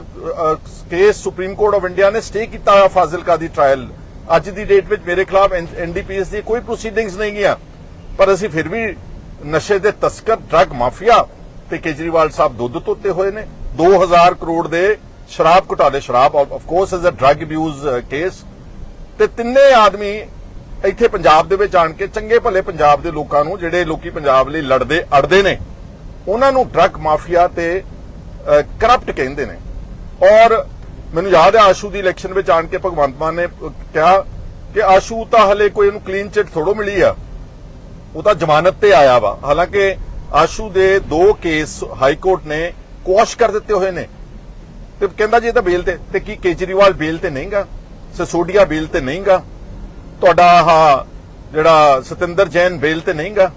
case supreme court of India ਨੇ ਸਟੇ ਕੀਤਾ ਹੋਇਆ ਫਾਜ਼ਿਲਕਾ ਦੀ ਟ੍ਰਾਇਲ ਅੱਜ ਦੀ ਡੇਟ ਵਿੱਚ ਮੇਰੇ ਖਿਲਾਫ ਐਨਡੀਪੀਐਸ ਦੀ ਕੋਈ ਪ੍ਰੋਸੀਡਿੰਗਸ ਨਹੀਂ ਗਿਆ ਪਰ ਅਸੀਂ ਫਿਰ ਵੀ ਨਸ਼ੇ ਦੇ ਤਸਕਰ ਡਰੱਗ ਮਾਫੀਆ ਤੇ ਕੇਜਰੀਵਾਲ ਸਾਹਿਬ ਦੁੱਧ ਧੋਤੇ ਹੋਏ ਨੇ। 2000 ਕਰੋੜ ਦੇ ਸ਼ਰਾਬ ਘੁਟਾਲੇ ਸ਼ਰਾਬ of course is a drug abuse case ਤੇ ਤਿੰਨੇ ਆਦਮੀ ਇੱਥੇ ਪੰਜਾਬ ਦੇ ਵਿੱਚ ਆਣ ਕੇ ਚੰਗੇ ਭਲੇ ਪੰਜਾਬ ਦੇ ਲੋਕਾਂ ਨੂੰ, ਜਿਹੜੇ ਲੋਕੀ ਪੰਜਾਬ ਲਈ ਲੜਦੇ, ਅੜਦੇ ਨੇ, ਉਹਨਾਂ ਨੂੰ ਡਰੱਗ ਮਾਫੀਆ ਤੇ uh, ਕਰਪਟ ਕਹਿੰਦੇ ਨੇ। ਔਰ ਮੈਨੂੰ ਯਾਦ ਹੈ ਆਸ਼ੂ ਦੀ ਇਲੈਕਸ਼ਨ ਵਿੱਚ ਆਣ ਕੇ ਭਗਵੰਤ ਮਾਨ ਨੇ ਕਿਹਾ ਕਿ ਆਸ਼ੂ ਤਾਂ ਹਲੇ ਕੋਈ ਇਹਨੂੰ ਕਲੀਨ ਚਿਟ ਥੋੜੋ ਮਿਲੀ ਆ। ਉਹ ਤਾਂ ਜ਼ਮਾਨਤ ਤੇ ਆਇਆ ਵਾ। ਹਾਲਾਂਕਿ ਆਸ਼ੂ ਦੇ ਦੋ ਕੇਸ ਹਾਈ ਕੋਰਟ ਨੇ ਕੁਆਸ਼ ਕਰ ਦਿੱਤੇ ਹੋਏ ਨੇ। ਤੇ ਕਹਿੰਦਾ ਜੀ ਇਹ ਤਾਂ ਬੇਲ ਤੇ ਤੇ ਕੀ ਕੇਜਰੀਵਾਲ ਬੇਲ ਤੇ ਨਹੀਂਗਾ? ਸਸੋਡੀਆ ਬੇਲ ਤੇ ਨਹੀਂਗਾ? ਤੁਹਾਡਾ ਆਹ ਜਿਹੜਾ ਸਤਿੰਦਰ ਜੈਨ ਬੇਲ ਤੇ ਨਹੀਂਗਾ?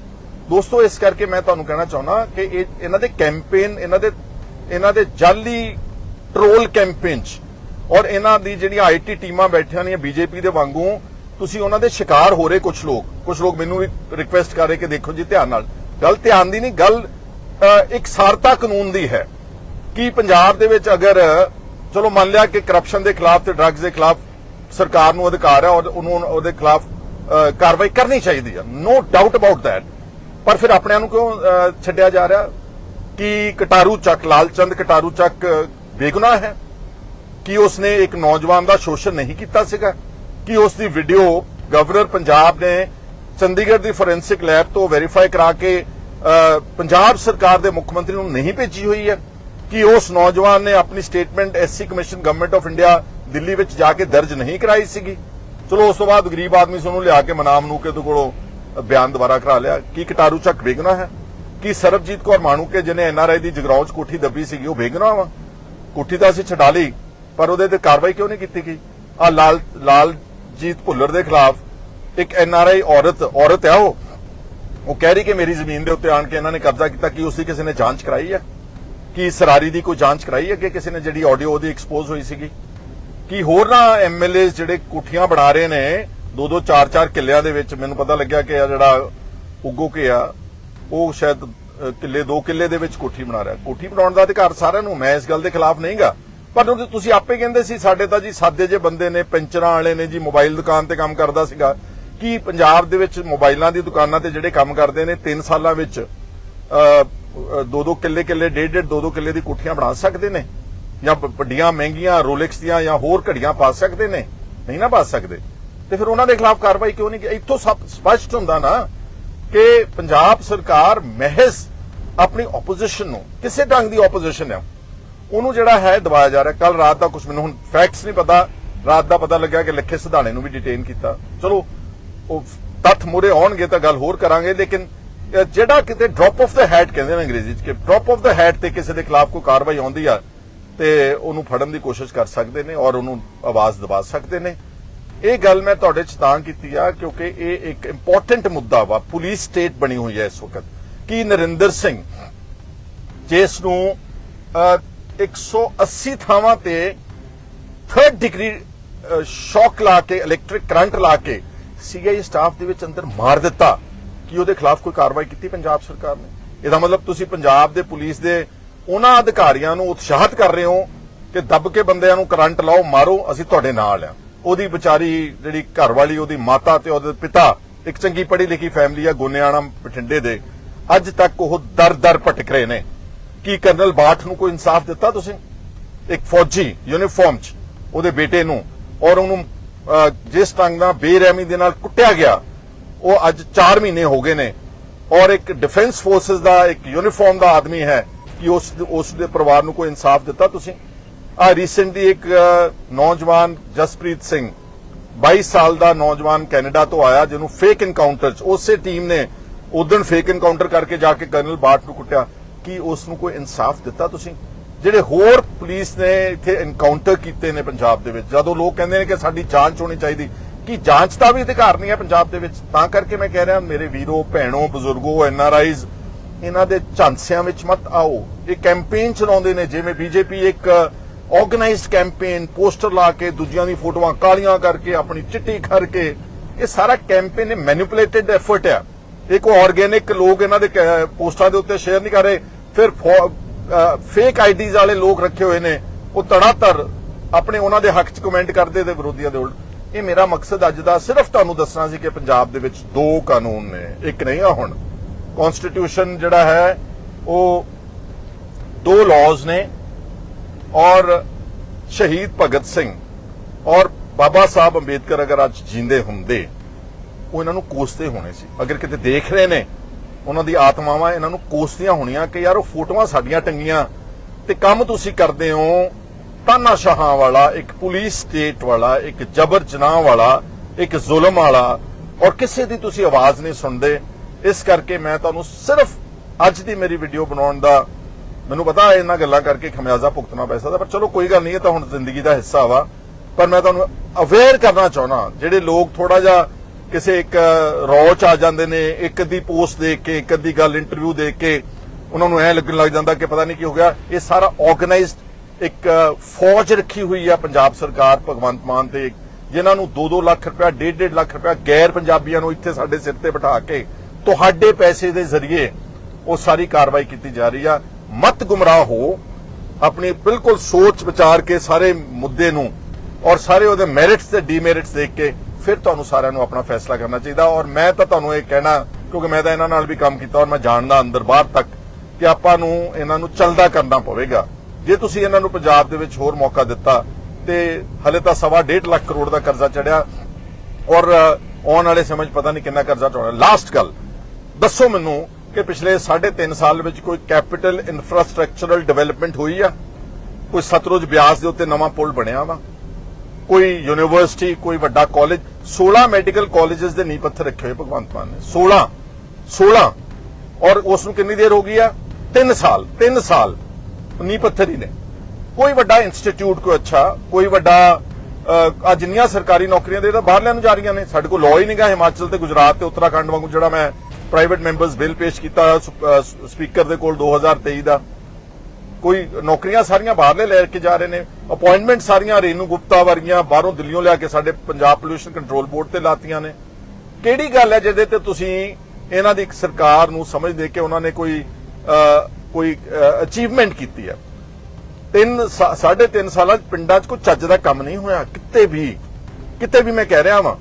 ਦੋਸਤੋ, ਇਸ ਕਰਕੇ ਮੈਂ ਤੁਹਾਨੂੰ ਕਹਿਣਾ ਚਾਹੁੰਦਾ ਕਿ ਇਹ ਇਹਨਾਂ ਦੇ ਕੈਂਪੇਨ, ਇਹਨਾਂ ਦੇ ਇਹਨਾਂ ਦੇ ਜਾਲੀ ਟਰੋਲ ਕੈਂਪੇਨ ਚ ਔਰ ਇਹਨਾਂ ਦੀ ਜਿਹੜੀਆਂ ਆਈਟੀ ਟੀਮਾਂ ਬੈਠੀਆਂ ਨੇ ਬੀਜੇਪੀ ਦੇ ਵਾਂਗੂ, ਤੁਸੀਂ ਉਹਨਾਂ ਦੇ ਸ਼ਿਕਾਰ ਹੋ ਰਹੇ ਕੁਝ ਲੋਕ। ਕੁਝ ਲੋਕ ਮੈਨੂੰ ਵੀ ਰਿਕੁਐਸਟ ਕਰ ਰਹੇ ਕਿ ਦੇਖੋ ਜੀ ਧਿਆਨ ਨਾਲ। ਗੱਲ ਧਿਆਨ ਦੀ ਨਹੀਂ ਗੱਲ ਅ, ਇੱਕ ਸਾਰਤਾ ਕਾਨੂੰਨ ਦੀ ਹੈ ਕਿ ਪੰਜਾਬ ਦੇ ਵਿੱਚ ਅਗਰ ਚਲੋ ਮੰਨ ਲਿਆ ਕਿ ਕਰਪਸ਼ਨ ਦੇ ਖਿਲਾਫ ਤੇ ਡਰੱਗਸ ਦੇ ਖਿਲਾਫ ਸਰਕਾਰ ਨੂੰ ਅਧਿਕਾਰ ਹੈ ਔਰ ਉਹਨੂੰ ਉਹਦੇ ਖਿਲਾਫ ਕਾਰਵਾਈ ਕਰਨੀ ਚਾਹੀਦੀ ਹੈ ਨੋ ਡਾਊਟ ਅਬਾਊਟ ਥੈਟ ਪਰ ਫਿਰ ਆਪਣਿਆਂ ਨੂੰ ਕਿਉਂ ਛੱਡਿਆ ਜਾ ਰਿਹਾ ਕਿ ਕਟਾਰੂ ਚੱਕ ਲਾਲਚੰਦ ਕਟਾਰੂ ਚੱਕ ਬੇਗੁਨਾਹ ਹੈ? ਕਿ ਉਸਨੇ ਇੱਕ ਨੌਜਵਾਨ ਦਾ ਸ਼ੋਸ਼ਣ ਨਹੀਂ ਕੀਤਾ ਸੀਗਾ? ਕਿ ਉਸ ਦੀ ਵੀਡੀਓ ਗਵਰਨਰ ਪੰਜਾਬ ਨੇ ਚੰਡੀਗੜ੍ਹ ਦੀ ਫੋਰੈਂਸਿਕ ਲੈਬ ਤੋਂ ਵੈਰੀਫਾਈ ਕਰਾ ਕੇ ਪੰਜਾਬ ਸਰਕਾਰ ਦੇ ਮੁੱਖ ਮੰਤਰੀ ਨੂੰ ਨਹੀਂ ਭੇਜੀ ਹੋਈ ਹੈ ਕਿ ਉਸ ਨੌਜਵਾਨ ਨੇ ਆਪਣੀ statement SC commission government of India Delhi ਵਿੱਚ ਜਾ ਕੇ ਦਰਜ ਨਹੀਂ ਕਰਾਈ ਸੀਗੀ। ਚਲੋ, ਉਸ ਤੋਂ ਬਾਅਦ ਗਰੀਬ ਆਦਮੀ ਸਾਨੂੰ ਲਿਆ ਕੇ ਮਨਾਮ ਨੂੰ ਕੇ ਤੋਂ ਕੋਲੋਂ ਬਿਆਨ ਦੁਬਾਰਾ ਕਰਾ ਲਿਆ। ਕੀ ਕਟਾਰੂ ਚੱਕ ਵੇਗਣਾ ਹੈ? ਕੀ ਸਰਬਜੀਤ ਕੌਰ ਮਾਣੂਕੇ, ਜਿਹਨੇ ਐਨਆਰਆਈ ਦੀ ਜਗਰਾਉਂ 'ਚ ਕੋਠੀ ਦੱਬੀ ਸੀਗੀ, ਉਹ ਵੇਗਣਾ ਵਾ? ਕੋਠੀ ਤਾਂ ਅਸੀਂ ਛਡਾ ਲਈ, ਪਰ ਉਹਦੇ ਤੇ ਕਾਰਵਾਈ ਕਿਉਂ ਨਹੀਂ ਕੀਤੀ ਗਈ? ਆ ਲਾਲ, ਲਾਲਜੀਤ ਭੁੱਲਰ ਦੇ ਖਿਲਾਫ ਇੱਕ ਆਈ ਔਰਤ ਔਰਤ ਹੈ ਉਹ। ਉਹ ਕਹਿ ਰਹੀ ਕਿ ਮੇਰੀ ਜ਼ਮੀਨ ਦੇ ਉੱਤੇ ਆਣ ਕੇ ਇਹਨਾਂ ਨੇ ਕਬਜ਼ਾ ਕੀਤਾ, ਕੀ ਉਸਦੀ ਕਿਸੇ ਨੇ ਜਾਂਚ ਕਰਾਈ ਹੈ ਕਿ ਸਰਾਰੀ ਦੀ ਕੋਈ ਜਾਂਚ ਕਰਾਈ ਹੈ ਕਿ ਕਿਸੇ ਨੇ ਜਿਹੜੀ ਆਡੀਓ ਉਹਦੀ ਐਕਸਪੋਜ਼ ਹੋਈ ਸੀਗੀ? ਕੀ ਹੋਰ ਨਾ ਐਮਐਲਏ ਜਿਹੜੇ ਕੋਠੀਆਂ ਬਣਾ ਰਹੇ ਨੇ, ਦੋ ਦੋ ਚਾਰ ਚਾਰ ਕਿੱਲਿਆਂ ਦੇ ਵਿੱਚ, ਮੈਨੂੰ ਪਤਾ ਲੱਗਿਆ ਕਿ ਆ ਜਿਹੜਾ ਉਗੋ ਕੇ ਆ, ਉਹ ਸ਼ਾਇਦ ਕਿੱਲੇ, ਦੋ ਕਿੱਲੇ ਦੇ ਵਿੱਚ ਕੋਠੀ ਬਣਾ ਰਿਹਾ। ਕੋਠੀ ਬਣਾਉਣ ਦਾ ਅਧਿਕਾਰ ਸਾਰਿਆਂ ਨੂੰ, ਮੈਂ ਇਸ ਗੱਲ ਦੇ ਖਿਲਾਫ ਨਹੀਂਗਾ। ਪਰ ਉਹ ਤੁਸੀਂ ਆਪੇ ਕਹਿੰਦੇ ਸੀ, ਸਾਡੇ ਤਾਂ ਜੀ ਸਾਦੇ ਜੇ ਬੰਦੇ ਨੇ, ਪੈਂਚਰਾਂ ਵਾਲੇ ਨੇ ਜੀ, ਮੋਬਾਈਲ ਦੁਕਾਨ ਤੇ ਕੰਮ ਕਰਦਾ ਸੀਗਾ। ਕੀ ਪੰਜਾਬ ਦੇ ਵਿੱਚ ਮੋਬਾਈਲਾਂ ਦੀ ਦੁਕਾਨਾਂ ਤੇ ਜਿਹੜੇ ਕੰਮ ਕਰਦੇ ਨੇ 3 ਸਾਲਾਂ ਵਿੱਚ ਦੋ ਦੋ ਕਿੱਲੇ ਕਿੱਲੇ ਡੇਢ ਡੇਢ ਦੋ ਦੋ ਕਿੱਲੇ ਦੀ ਕੋਠੀਆਂ ਬਣਾ ਸਕਦੇ ਨੇ? ਜਾਂ ਵੱਡੀਆਂ, ਮਹਿੰਗੀਆਂ, ਰੋਲੈਕਸ ਦੀਆਂ ਜਾਂ ਹੋਰ ਘੜੀਆਂ ਪਾ ਸਕਦੇ ਨੇ? ਨਹੀਂ ਨਾ ਪਾ ਸਕਦੇ। ਤੇ ਫਿਰ ਉਹਨਾਂ ਦੇ ਖਿਲਾਫ ਕਾਰਵਾਈ ਕਿਉਂ ਨਹੀਂ ਕੀ, ਇੱਥੋਂ ਸਭ ਸਪਸ਼ਟ ਹੁੰਦਾ ਨਾ ਕਿ ਪੰਜਾਬ ਸਰਕਾਰ ਮਹਿਜ਼ ਆਪਣੀ ਆਪੋਜੀਸ਼ਨ ਨੂੰ, ਕਿਸੇ ਢੰਗ ਦੀ ਆਪੋਜੀਸ਼ਨ ਹੈ ਉਹਨੂੰ ਜਿਹੜਾ ਹੈ ਦਬਾਇਆ ਜਾ ਰਿਹਾ। ਕੱਲ ਰਾਤ ਦਾ ਕੁਝ ਮੈਨੂੰ ਹੁਣ ਫੈਕਟਸ ਨਹੀਂ ਪਤਾ। ਰਾਤ ਦਾ ਪਤਾ ਲੱਗਿਆ ਕਿ ਲੱਖੇ ਸਿਧਾਣੇ ਨੂੰ ਵੀ ਡਿਟੇਨ ਕੀਤਾ। ਚਲੋ ਉਹ ਤੱਥ ਮੂਹਰੇ ਆਉਣਗੇ ਤਾਂ ਗੱਲ ਹੋਰ ਕਰਾਂਗੇ ਲੇਕਿਨ ਜਿਹੜਾ ਕਿਤੇ ਡ੍ਰੌਪ ਆਫ ਦਾ ਹੈਟ ਕਹਿੰਦੇ ਨੇ ਅੰਗਰੇਜ਼ੀ ਚ ਕਿ ਡ੍ਰੌਪ ਆਫ ਦਾ ਹੈਟ ਤੇ ਕਿਸੇ ਦੇ ਖਿਲਾਫ ਕੋਈ ਕਾਰਵਾਈ ਆਉਂਦੀ ਆ ਤੇ ਉਹਨੂੰ ਫੜਨ ਦੀ ਕੋਸ਼ਿਸ਼ ਕਰ ਸਕਦੇ ਨੇ ਔਰ ਉਹਨੂੰ ਆਵਾਜ਼ ਦਬਾ ਸਕਦੇ ਨੇ। ਇਹ ਗੱਲ ਮੈਂ ਤੁਹਾਡੇ ਚ ਤਾਂ ਕੀਤੀ ਆ ਕਿਉਂਕਿ ਇਹ ਇੱਕ ਇੰਪੋਰਟੈਂਟ ਮੁੱਦਾ ਵਾ ਪੁਲਿਸ ਸਟੇਟ ਬਣੀ ਹੋਈ ਹੈ ਇਸ ਵਕਤ। ਕਿ ਨਰਿੰਦਰ ਸਿੰਘ ਜਿਸ ਨੂੰ ਅਹ, 180 ਥਾਵਾਂ ਤੇ ਥਰਡ ਡਿਗਰੀ ਸ਼ੌਕ ਲਾ ਕੇ ਇਲੈਕਟ੍ਰਿਕ ਕਰੰਟ ਲਾ ਕੇ ਸੀਆਈ ਸਟਾਫ ਦੇ ਵਿੱਚ ਅੰਦਰ ਮਾਰ ਦਿੱਤਾ ਕਿ ਉਹਦੇ ਖਿਲਾਫ ਕੋਈ ਕਾਰਵਾਈ ਕੀਤੀ ਪੰਜਾਬ ਸਰਕਾਰ ਨੇ। ਇਹਦਾ ਮਤਲਬ ਤੁਸੀਂ ਪੰਜਾਬ ਦੇ ਪੁਲਿਸ ਦੇ ਉਹਨਾਂ ਅਧਿਕਾਰੀਆਂ ਨੂੰ ਉਤਸ਼ਾਹਿਤ ਕਰ ਰਹੇ ਹੋ ਕਿ ਦੱਬ ਕੇ ਬੰਦਿਆਂ ਨੂੰ ਕਰੰਟ ਲਾਓ, ਮਾਰੋ, ਅਸੀਂ ਤੁਹਾਡੇ ਨਾਲ ਆ ਉਹਦੀ ਵਿਚਾਰੀ ਜਿਹੜੀ ਘਰ ਵਾਲੀ, ਉਹਦੀ ਮਾਤਾ ਤੇ ਉਹਦੇ ਪਿਤਾ, ਇੱਕ ਚੰਗੀ ਪੜ੍ਹੀ ਲਿਖੀ ਫੈਮਿਲੀ ਆ ਗੋਨਿਆਣਾ ਬਠਿੰਡੇ ਦੇ। ਅੱਜ ਤੱਕ ਉਹ ਦਰ ਦਰ ਭਟਕ ਰਹੇ ਨੇ। ਕੀ ਕਰਨਲ ਬਾਠ ਨੂੰ ਕੋਈ ਇਨਸਾਫ ਦਿੱਤਾ ਤੁਸੀਂ? ਇੱਕ ਫੌਜੀ ਯੂਨੀਫਾਰਮ 'ਚ ਉਹਦੇ ਬੇਟੇ ਨੂੰ ਔਰ ਉਹਨੂੰ ਜਿਸ ਢੰਗ ਨਾਲ ਬੇਰਹਿਮੀ ਦੇ ਨਾਲ ਕੁੱਟਿਆ ਗਿਆ, ਉਹ ਅੱਜ 4 ਮਹੀਨੇ ਹੋ ਗਏ ਨੇ। ਔਰ ਇੱਕ ਡਿਫੈਂਸ ਫੋਰਸਸ ਦਾ, ਇੱਕ ਯੂਨੀਫਾਰਮ ਦਾ ਆਦਮੀ ਹੈ ਕਿ ਉਸ ਉਸ ਦੇ ਪਰਿਵਾਰ ਨੂੰ ਕੋਈ ਇਨਸਾਫ ਦਿੱਤਾ ਤੁਸੀਂ? ਆ ਰੀਸੈਂਟਲੀ ਇੱਕ ਨੌਜਵਾਨ ਜਸਪ੍ਰੀਤ ਸਿੰਘ 22 ਸਾਲ ਦਾ ਨੌਜਵਾਨ ਕੈਨੇਡਾ ਤੋਂ ਆਇਆ, ਜਿਹਨੂੰ ਫੇਕ ਇਨਕਾਊਂਟਰ 'ਚ ਉਸੇ ਟੀਮ ਨੇ ਉਦੋਂ ਫੇਕ ਇਨਕਾਊਂਟਰ ਕਰਕੇ ਜਾ ਕੇ ਕਰਨਲ ਬਾਟ ਨੂੰ ਕੁੱਟਿਆ। ਕਿ ਉਸ ਨੂੰ ਕੋਈ ਇਨਸਾਫ ਦਿੱਤਾ ਤੁਸੀਂ? ਜਿਹੜੇ ਹੋਰ ਪੁਲਿਸ ਨੇ ਇੱਥੇ ਐਨਕਾਊਂਟਰ ਕੀਤੇ ਨੇ ਪੰਜਾਬ ਦੇ ਵਿੱਚ, ਜਦੋਂ ਲੋਕ ਕਹਿੰਦੇ ਨੇ ਕਿ ਸਾਡੀ ਜਾਂਚ ਹੋਣੀ ਚਾਹੀਦੀ, ਕਿ ਜਾਂਚ ਦਾ ਵੀ ਅਧਿਕਾਰ ਨਹੀਂ ਹੈ ਪੰਜਾਬ ਦੇ ਵਿੱਚ? ਤਾਂ ਕਰਕੇ ਮੈਂ ਕਹਿ ਰਿਹਾ, ਮੇਰੇ ਵੀਰੋ, ਭੈਣੋ, ਬਜ਼ੁਰਗੋ ਐਨਆਰਆਈਜ਼ ਇਹਨਾਂ ਦੇ ਝਾਂਸਿਆਂ ਵਿੱਚ ਮਤ ਆਓ। ਇਹ ਕੈਂਪੇਨ ਚਲਾਉਂਦੇ ਨੇ, ਜਿਵੇਂ ਬੀਜੇਪੀ ਇੱਕ ਆਰਗੇਨਾਈਜ਼ਡ ਕੈਂਪੇਨ ਪੋਸਟਰ ਲਾ ਕੇ ਦੂਜਿਆਂ ਦੀ ਫੋਟੋਆਂ ਕਾਲੀਆਂ ਕਰਕੇ, ਆਪਣੀ ਚਿੱਟੀ ਕਰਕੇ ਇਹ ਸਾਰਾ ਕੈਂਪੇਨ ਮੈਨੂਪੂਲੇਟਡ ਐਫਰਟ ਹੈ ਇਹ ਕੋਈ ਆਰਗੇਨਿਕ ਲੋਕ ਇਹਨਾਂ ਦੇ ਕ- ਪੋਸਟਾਂ ਦੇ ਉੱਤੇ ਸ਼ੇਅਰ ਨਹੀਂ ਕਰ ਰਹੇ, ਫਿਰ ਫੇਕ ਆਈਡੀਜ਼ ਵਾਲੇ ਲੋਕ ਰੱਖੇ ਹੋਏ ਨੇ, ਉਹ ਤੜਾਤੜ ਆਪਣੇ ਉਹਨਾਂ ਦੇ ਹੱਕ 'ਚ ਕਮੈਂਟ ਕਰਦੇ ਤੇ ਵਿਰੋਧੀਆਂ ਦੇ ਉਲਟ। ਇਹ ਮੇਰਾ ਮਕਸਦ ਅੱਜ ਦਾ ਸਿਰਫ ਤੁਹਾਨੂੰ ਦੱਸਣਾ ਸੀ ਕਿ ਪੰਜਾਬ ਦੇ ਵਿੱਚ ਦੋ ਕਾਨੂੰਨ ਨੇ। ਇੱਕ ਨਹੀਂ ਆ ਹੁਣ। ਕਨਸਟੀਟਿਊਸ਼ਨ ਜਿਹੜਾ ਹੈ, ਉਹ ਦੋ ਲਾਜ਼ ਨੇ ਔਰ ਸ਼ਹੀਦ ਭਗਤ ਸਿੰਘ ਔਰ ਬਾਬਾ ਸਾਹਿਬ ਅੰਬੇਦਕਰ ਅਗਰ ਅੱਜ ਜਿੰਦੇ ਹੁੰਦੇ, ਉਹ ਇਹਨਾਂ ਨੂੰ ਕੋਸਦੇ ਹੋਣੇ ਸੀ। ਅਗਰ ਕਿਤੇ ਦੇਖ ਰਹੇ ਨੇ ਉਹਨਾਂ ਦੀ ਆਤਮਾਵਾਂ ਇਹਨਾਂ ਨੂੰ ਕੋਸਦੀਆਂ ਹੋਣੀਆਂ ਕਿ ਯਾਰ ਉਹ ਫੋਟੋਆਂ ਸਾਡੀਆਂ ਟੰਗੀਆਂ ਤੇ ਕੰਮ ਤੁਸੀਂ ਕਰਦੇ ਹੋ, ਤਾਨਾਸ਼ਾਹਾਂ ਵਾਲਾ, ਇੱਕ ਪੁਲਿਸ ਸਟੇਟ ਵਾਲਾ, ਇੱਕ ਜਬਰ ਜਨਾਹ ਵਾਲਾ, ਇੱਕ ਜ਼ੁਲਮ ਵਾਲਾ ਔਰ ਕਿਸੇ ਦੀ ਤੁਸੀਂ ਆਵਾਜ਼ ਨਹੀਂ ਸੁਣਦੇ। ਇਸ ਕਰਕੇ ਮੈਂ ਤੁਹਾਨੂੰ ਸਿਰਫ ਅੱਜ ਦੀ ਮੇਰੀ ਵੀਡੀਓ ਬਣਾਉਣ ਦਾ, ਮੈਨੂੰ ਪਤਾ ਇਹਨਾਂ ਗੱਲਾਂ ਕਰਕੇ ਖਮਿਆਜ਼ਾ ਭੁਗਤਣਾ ਪੈ ਸਕਦਾ, ਪਰ ਚਲੋ ਕੋਈ ਗੱਲ ਨਹੀਂ, ਇਹ ਤਾਂ ਹੁਣ ਜ਼ਿੰਦਗੀ ਦਾ ਹਿੱਸਾ ਵਾ। ਪਰ ਮੈਂ ਤੁਹਾਨੂੰ ਅਵੇਅਰ ਕਰਨਾ ਚਾਹੁੰਦਾ, ਜਿਹੜੇ ਲੋਕ ਥੋੜਾ ਜਿਹਾ ਕਿਸੇ ਇੱਕ ਚ ਆ ਜਾਂਦੇ ਨੇ, ਇੱਕ ਅੱਧੀ ਪੋਸਟ ਦੇਖ ਕੇ, ਇੱਕ ਅੱਧੀ ਗੱਲ ਇੰਟਰਵਿਊ ਦੇਖ ਕੇ, ਉਹਨਾਂ ਨੂੰ ਐ ਲੱਗਣ ਲੱਗ ਜਾਂਦਾ ਕਿ ਪਤਾ ਨਹੀਂ ਕੀ ਹੋ ਗਿਆ। ਇਹ ਸਾਰਾ ਆਰਗੇਨਾਈਜ਼ਡ ਇੱਕ ਫੌਜ ਰੱਖੀ ਹੋਈ ਆ ਪੰਜਾਬ ਸਰਕਾਰ, ਭਗਵੰਤ ਮਾਨ ਤੇ। ਜਿਨ੍ਹਾਂ ਨੂੰ 2-2 ਲੱਖ ਰੁਪਇਆ 1.5 ਲੱਖ ਰੁਪਇਆ ਗੈਰ ਪੰਜਾਬੀਆਂ ਨੂੰ ਇੱਥੇ ਸਾਡੇ ਸਿਰ ਤੇ ਬਿਠਾ ਕੇ ਤੁਹਾਡੇ ਪੈਸੇ ਦੇ ਜ਼ਰੀਏ ਉਹ ਸਾਰੀ ਕਾਰਵਾਈ ਕੀਤੀ ਜਾ ਰਹੀ ਆ। ਮਤ ਗੁੰਮਰਾਹ ਹੋ, ਆਪਣੀ ਬਿਲਕੁਲ ਸੋਚ ਵਿਚਾਰ ਕੇ ਸਾਰੇ ਮੁੱਦੇ ਨੂੰ ਔਰ ਸਾਰੇ ਉਹਦੇ ਮੈਰਿਟਸ ਤੇ ਡੀਮੈਰਿਟਸ ਦੇਖ ਕੇ ਫਿਰ ਤੁਹਾਨੂੰ ਸਾਰਿਆਂ ਨੂੰ ਆਪਣਾ ਫੈਸਲਾ ਕਰਨਾ ਚਾਹੀਦਾ ਔਰ ਮੈਂ ਤਾਂ ਤੁਹਾਨੂੰ ਇਹ ਕਹਿਣਾ, ਕਿਉਂਕਿ ਮੈਂ ਤਾਂ ਇਹਨਾਂ ਨਾਲ ਵੀ ਕੰਮ ਕੀਤਾ ਔਰ ਮੈਂ ਜਾਣਦਾ ਅੰਦਰ ਬਾਹਰ ਤੱਕ ਕਿ ਆਪਾਂ ਨੂੰ ਇਹਨਾਂ ਨੂੰ ਚਲਦਾ ਕਰਨਾ ਪਵੇਗਾ। ਜੇ ਤੁਸੀਂ ਇਹਨਾਂ ਨੂੰ ਪੰਜਾਬ ਦੇ ਵਿੱਚ ਹੋਰ ਮੌਕਾ ਦਿੱਤਾ ਤੇ ਹਲੇ ਤਾਂ ਸਵਾ ਡੇਢ ਲੱਖ ਕਰੋੜ ਦਾ ਕਰਜ਼ਾ ਚੜਿਆ ਔਰ ਆਉਣ ਵਾਲੇ ਸਮੇਂ 'ਚ ਪਤਾ ਨਹੀਂ ਕਿੰਨਾ ਕਰਜ਼ਾ ਚੜਿਆ। ਲਾਸਟ ਗੱਲ, ਦੱਸੋ ਮੈਨੂੰ ਕਿ ਪਿਛਲੇ 3.5 ਸਾਲ ਵਿੱਚ ਕੋਈ ਕੈਪੀਟਲ ਇਨਫਰਾਸਟ੍ਰਕਚਰਲ ਡਿਵੈਲਪਮੈਂਟ ਹੋਈ ਆ? ਕੋਈ ਸਤਲੁਜ ਬਿਆਸ ਦੇ ਉੱਤੇ ਨਵਾਂ ਪੁਲ ਬਣਿਆ ਵਾ? ਕੋਈ ਯੂਨੀਵਰਸਿਟੀ ਕੋਈ ਵੱਡਾ ਕਾਲਜ 16 ਮੈਡੀਕਲ ਕਾਲਜਸ ਦੇ ਨੀਂਹ ਪੱਥਰ ਰੱਖੇ ਹੋਏ ਭਗਵੰਤ ਮਾਨ ਨੇ। 16 16 ਔਰ ਉਸ ਨੂੰ ਕਿੰਨੀ ਦੇਰ ਹੋ ਗਈ ਆ? 3 ਸਾਲ 3 ਸਾਲ ਨੀਂਹ ਪੱਥਰ ਹੀ ਨੇ। ਕੋਈ ਵੱਡਾ ਇੰਸਟੀਚਿਊਟ ਕੋਈ ਅੱਛਾ, ਕੋਈ ਵੱਡਾ ਆ ਜਿੰਨੀਆਂ ਸਰਕਾਰੀ ਨੌਕਰੀਆਂ ਦੇ ਤਾਂ ਬਾਹਰਲਿਆਂ ਨੂੰ ਜਾ ਰਹੀਆਂ ਨੇ। ਸਾਡੇ ਕੋਲ ਲਾਅ ਹੀ ਨਹੀਂਗਾ ਹਿਮਾਚਲ ਤੇ ਗੁਜਰਾਤ ਤੇ ਉੱਤਰਾਖੰਡ ਵਾਂਗੂ ਜਿਹੜਾ ਮੈਂ ਪ੍ਰਾਈਵੇਟ ਮੈਂਬਰਸ ਬਿੱਲ ਪੇਸ਼ ਕੀਤਾ ਸਪੀਕਰ ਦੇ ਕੋਲ 2023 ਦਾ। ਕੋਈ ਨੌਕਰੀਆਂ ਸਾਰੀਆਂ ਬਾਹਰਲੇ ਲੈ ਕੇ ਜਾ ਰਹੇ ਨੇ ਅਪਾਇੰਟਮੈਂਟ ਸਾਰੀਆਂ ਰੇਨੂ ਗੁਪਤਾ ਵਰਗੀਆਂ ਬਾਹਰੋਂ ਦਿੱਲੀੋਂ ਲਿਆ ਕੇ ਸਾਡੇ ਪੰਜਾਬ ਪੋਲੂਸ਼ਨ ਕੰਟਰੋਲ ਬੋਰਡ ਤੇ ਲਾਤੀਆਂ ਨੇ। ਕਿਹੜੀ ਗੱਲ ਹੈ ਜਿਹਦੇ ਤੇ ਤੁਸੀਂ ਇਹਨਾਂ ਦੀ ਸਰਕਾਰ ਨੂੰ ਸਮਝ ਦੇ ਕੇ ਉਹਨਾਂ ਨੇ ਕੋਈ ਕੋਈ ਅਚੀਵਮੈਂਟ ਕੀਤੀ ਹੈ? ਤਿੰਨ ਸਾਢੇ ਤਿੰਨ ਸਾਲਾਂ 'ਚ ਪਿੰਡਾਂ 'ਚ ਕੋਈ ਚੱਜ ਦਾ ਕੰਮ ਨਹੀਂ ਹੋਇਆ, ਕਿਤੇ ਵੀ। ਕਿਤੇ ਵੀ ਮੈਂ ਕਹਿ ਰਿਹਾ ਵਾਂ,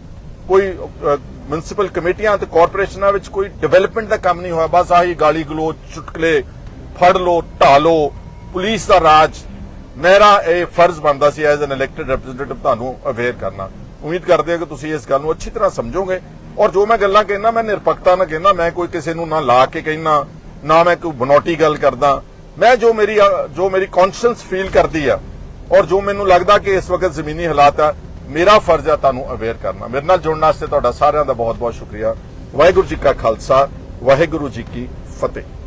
ਕੋਈ ਮਿਊਨਿਸਪਲ ਕਮੇਟੀਆਂ ਤੇ ਕਾਰਪੋਰੇਸ਼ਨਾਂ ਵਿੱਚ ਕੋਈ ਡਿਵੈਲਪਮੈਂਟ ਦਾ ਕੰਮ ਨਹੀਂ ਹੋਇਆ, ਬਸ ਆਹੀ ਗਾਲੀ ਗਲੋਚ ਚੁਟਕਲੇ, ਫੜ ਲੋ ਢਾਲੋ ਪੁਲਿਸ ਦਾ ਰਾਜ ਮੇਰਾ ਇਹ ਫਰਜ਼ ਬਣਦਾ ਸੀ ਐਜ਼ ਐਨ ਇਲੈਕਟਿਡ ਰਿਪਰੈਜ਼ੈਂਟੇਟਿਵ ਤੁਹਾਨੂੰ ਅਵੇਅਰ ਕਰਨਾ। ਉਮੀਦ ਕਰਦੇ ਹਾਂ ਕਿ ਤੁਸੀਂ ਇਸ ਗੱਲ ਨੂੰ ਅੱਛੀ ਤਰ੍ਹਾਂ ਸਮਝੋਗੇ ਔਰ ਜੋ ਮੈਂ ਗੱਲਾਂ ਕਹਿੰਦਾ ਮੈਂ ਨਿਰਪੱਖਤਾ ਨਾਲ ਕਹਿੰਦਾ ਮੈਂ ਕੋਈ ਕਿਸੇ ਨੂੰ ਨਾ ਲਾ ਕੇ ਕਹਿੰਦਾ ਨਾ ਮੈਂ ਕੋਈ ਬਨੌਟੀ ਗੱਲ ਕਰਦਾ। ਮੈਂ ਜੋ ਮੇਰੀ ਜੋ ਮੇਰੀ ਕੌਨਸ਼ੀਅੰਸ ਫੀਲ ਕਰਦੀ ਆ ਔਰ ਜੋ ਮੈਨੂੰ ਲੱਗਦਾ ਕਿ ਇਸ ਵਕਤ ਜ਼ਮੀਨੀ ਹਾਲਾਤ ਆ, ਮੇਰਾ ਫਰਜ਼ ਆ ਤੁਹਾਨੂੰ ਅਵੇਅਰ ਕਰਨਾ। ਮੇਰੇ ਨਾਲ ਜੁੜਨ ਵਾਸਤੇ ਤੁਹਾਡਾ ਸਾਰਿਆਂ ਦਾ ਬਹੁਤ ਬਹੁਤ ਸ਼ੁਕਰੀਆ। ਵਾਹਿਗੁਰੂ ਜੀ ਕਾ ਖਾਲਸਾ, ਵਾਹਿਗੁਰੂ ਜੀ ਕੀ ਫਤਿਹ।